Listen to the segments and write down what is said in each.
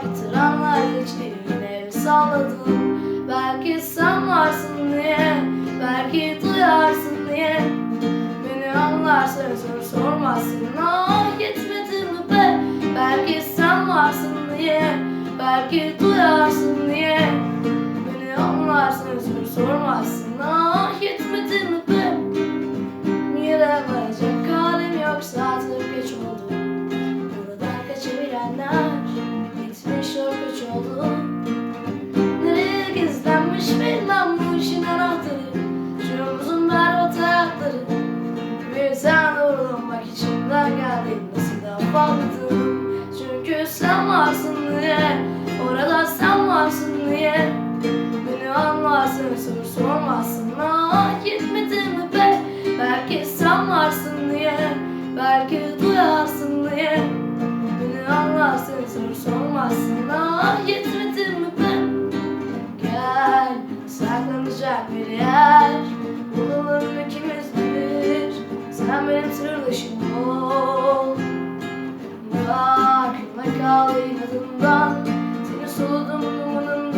Hatıramlar içine salladım. Belki sen varsın diye Belki duyarsın diye. Beni anlarsa soru sormazsın. Ah yetmedi mi be? Belki sen varsın diye Belki duyarsın Afalladım Çünkü sen varsın diye Orada sen varsın diye. Beni anlarsın soru sormazsın. Ah gitmedi mi be Belki sen varsın diye Belki duyarsın diye. Beni anlarsın soru sormazsın. Ah yetmedi mi be. Gel saklanacak bir yer. Bulalım ikimiz bir Sen benim sırdaşım ol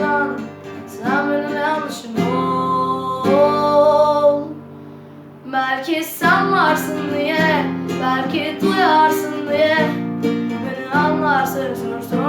dumanından Sen benim yanlışım ol. Belki sen varsın diye Belki duyarsın diye. Beni anlarsın sor